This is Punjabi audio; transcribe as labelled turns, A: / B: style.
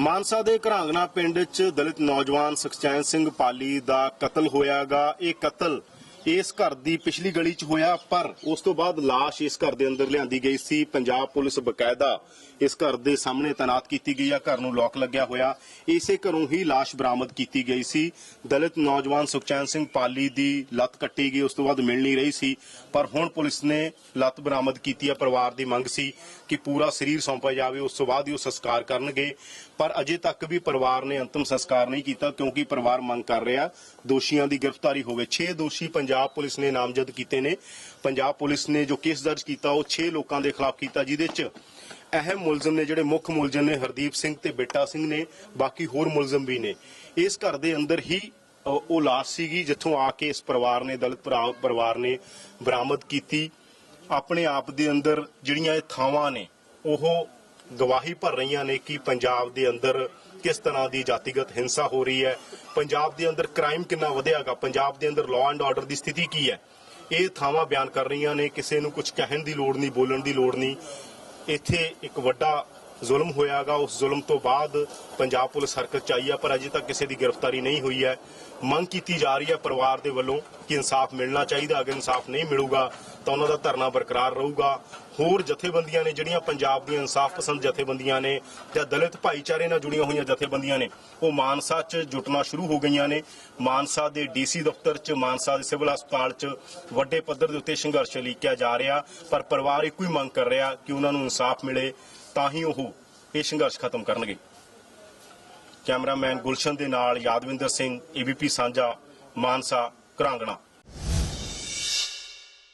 A: ਮਾਨਸਾ ਦੇ ਘਰਾਂਗਣਾ ਪਿੰਡ 'ਚ ਦਲਿਤ ਨੌਜਵਾਨ ਸੁਖਚੈਨ ਸਿੰਘ ਪਾਲੀ ਦਾ ਕਤਲ ਹੋਇਆਗਾ। ਇਹ ਕਤਲ ਇਸ ਘਰ ਦੀ ਪਿਛਲੀ ਗਲੀ 'ਚ ਹੋਇਆ ਪਰ ਉਸ ਤੋਂ ਬਾਅਦ লাশ ਇਸ ਘਰ ਦੇ ਅੰਦਰ ਲਿਆਂਦੀ ਗਈ ਸੀ ਪੰਜਾਬ ਪੁਲਿਸ ਬਕਾਇਦਾ ਇਸ ਘਰ ਦੇ ਸਾਹਮਣੇ ਤਾਇਨਾਤ ਕੀਤੀ ਗਈ ਆ ਘਰ ਨੂੰ ਲੋਕ ਲੱਗਿਆ ਹੋਇਆ ਇਸੇ ਘਰੋਂ ਹੀ লাশ ਬਰਾਮਦ ਕੀਤੀ ਗਈ ਸੀ ਦਲਿਤ ਨੌਜਵਾਨ ਸੁਖਚੈਨ ਸਿੰਘ ਪਾਲੀ ਦੀ ਲੱਤ ਕੱਟੀ ਗਈ ਉਸ ਤੋਂ ਬਾਅਦ ਮਿਲ ਨਹੀਂ ਰਹੀ ਸੀ ਪਰ ਹੁਣ ਪੁਲਿਸ ਨੇ ਲੱਤ ਬਰਾਮਦ ਕੀਤੀ ਹੈ ਪਰਿਵਾਰ ਦੀ ਮੰਗ ਸੀ ਕਿ ਪੂਰਾ ਸਰੀਰ ਸੌਂਪਿਆ ਜਾਵੇ ਉਸ ਤੋਂ ਬਾਅਦ ਹੀ ਉਹ ਸੰਸਕਾਰ ਕਰਨਗੇ ਪਰ ਅਜੇ ਤੱਕ ਵੀ ਪਰਿਵਾਰ ਨੇ ਅੰਤਮ ਸੰਸਕਾਰ ਨਹੀਂ ਕੀਤਾ ਕਿਉਂਕਿ ਪਰਿਵਾਰ ਮੰਗ ਕਰ ਰਿਹਾ ਦੋਸ਼ੀਆਂ ਦੀ ਗ੍ਰਿਫਤਾਰੀ ਹੋਵੇ 6 ਦੋਸ਼ੀ ਪੰਜਾਬ ਪੰਜਾਬ ਪੁਲਿਸ ਨੇ ਨਾਮਜ਼ਦ ਕੀਤੇ ਨੇ। ਪੰਜਾਬ ਪੁਲਿਸ ਨੇ ਜੋ ਕੇਸ ਦਰਜ ਕੀਤਾ ਉਹ 6 ਲੋਕਾਂ ਦੇ ਖਿਲਾਫ ਕੀਤਾ ਜਿਹਦੇ 'ਚ ਅਹਿਮ ਮੁਲਜ਼ਮ ਨੇ ਜਿਹੜੇ ਮੁੱਖ ਮੁਲਜ਼ਮ ਨੇ ਹਰਦੀਪ ਸਿੰਘ ਤੇ ਬੇਟਾ ਸਿੰਘ ਨੇ ਬਾਕੀ ਹੋਰ ਮੁਲਜ਼ਮ ਵੀ ਨੇ। ਇਸ ਘਰ ਦੇ ਅੰਦਰ ਹੀ ਅ, ਉਹ ਲਾਸ਼ ਸੀਗੀ ਜਿੱਥੋਂ ਆ ਕੇ ਇਸ ਪਰਿਵਾਰ ਨੇ ਦਲਿਤ ਪਰਿਵਾਰ ਨੇ ਬਰਾਮਦ ਕੀਤੀ। ਆਪਣੇ ਆਪ ਦੇ ਅੰਦਰ ਜਿਹੜੀਆਂ ਇਹ ਥਾਵਾਂ ਨੇ ਉਹ ਗਵਾਹੀ ਭਰ ਰਹੀਆਂ ਨੇ ਕਿ ਪੰਜਾਬ ਦੇ ਅੰਦਰ ਕਿਸ ਤਰ੍ਹਾਂ ਦੀ ਜਾਤੀਗਤ ਹਿੰਸਾ ਹੋ ਰਹੀ ਹੈ? ਪੰਜਾਬ ਦੇ ਅੰਦਰ ਕ੍ਰਾਈਮ ਕਿੰਨਾ ਵਧਿਆਗਾ? ਪੰਜਾਬ ਦੇ ਅੰਦਰ ਲਾਅ ਐਂਡ ਆਰਡਰ ਦੀ ਸਥਿਤੀ ਕੀ ਹੈ? ਇਹ ਥਾਵਾਂ ਬਿਆਨ ਕਰ ਰਹੀਆਂ ਨੇ, ਕਿਸੇ ਨੂੰ ਕੁਝ ਕਹਿਣ ਦੀ ਲੋੜ ਨਹੀਂ, ਬੋਲਣ ਦੀ ਲੋੜ ਨਹੀਂ। ਇੱਥੇ ਇੱਕ ਵੱਡਾ ਜ਼ੁਲਮ ਹੋਇਆਗਾ, ਉਸ ਜ਼ੁਲਮ ਤੋਂ ਬਾਅਦ ਪੰਜਾਬ ਪੁਲਿਸ ਹਰਕਤ ਚ ਆਈ ਹੈ, ਪਰ ਅਜੇ ਤੱਕ ਕਿਸੇ ਦੀ ਗ੍ਰਿਫਤਾਰੀ ਨਹੀਂ ਹੋਈ ਹੈ। ਮੰਗ ਕੀਤੀ ਜਾ ਰਹੀ ਹੈ ਪਰਿਵਾਰ ਦੇ ਵੱਲੋਂ ਕਿ ਇਨਸਾਫ ਮਿਲਣਾ ਚਾਹੀਦਾ, ਅਗਰ ਇਨਸਾਫ ਨਹੀਂ ਮਿਲੂਗਾ, ਤਾਂ ਉਹਨਾਂ ਦਾ ਧਰਨਾ ਬਰਕਰਾਰ ਰਹੂਗਾ। ਹੋਰ ਜਥੇਬੰਦੀਆਂ ਨੇ ਜਿਹੜੀਆਂ ਪੰਜਾਬ ਦੀਆਂ ਇਨਸਾਫ ਪਸੰਦ ਜਥੇਬੰਦੀਆਂ ਨੇ ਜਾਂ ਦਲਿਤ ਭਾਈਚਾਰੇ ਨਾਲ ਜੁੜੀਆਂ ਹੋਈਆਂ ਜਥੇਬੰਦੀਆਂ ਨੇ, ਉਹ ਮਾਨਸਾ 'ਚ ਜੁਟਣਾ ਸ਼ੁਰੂ ਹੋ ਗਈਆਂ ਨੇ। ਮਾਨਸਾ ਦੇ ਡੀਸੀ ਦਫ਼ਤਰ 'ਚ, ਮਾਨਸਾ ਦੇ ਸਿਵਲ ਹਸਪਤਾਲ 'ਚ ਵੱਡੇ ਪੱਧਰ ਦੇ ਉੱਤੇ ਸੰਘਰਸ਼ ਲੀਕਿਆ ਜਾ ਰਿਹਾ, ਪਰ ਪਰਿਵਾਰ ਇੱਕੋ ਹੀ ਮੰਗ ਕਰ ਰਿਹਾ ਕਿ ਉਹਨਾਂ ਨੂੰ ਇਨਸਾਫ ਮਿਲੇ। ਤਾਂ ਹੀ ਉਹ ਇਹ ਸੰਘਰਸ਼ ਖਤਮ ਕਰਨਗੇ। ਕੈਮਰਾਮੈਨ ਗੁਲਸ਼ਨ ਦੇ ਨਾਲ ਯਾਦਵਿੰਦਰ ਸਿੰਘ ਏਬੀਪੀ ਸਾਂਝਾ, ਮਾਨਸਾ ਘਰਾਂਗਣਾ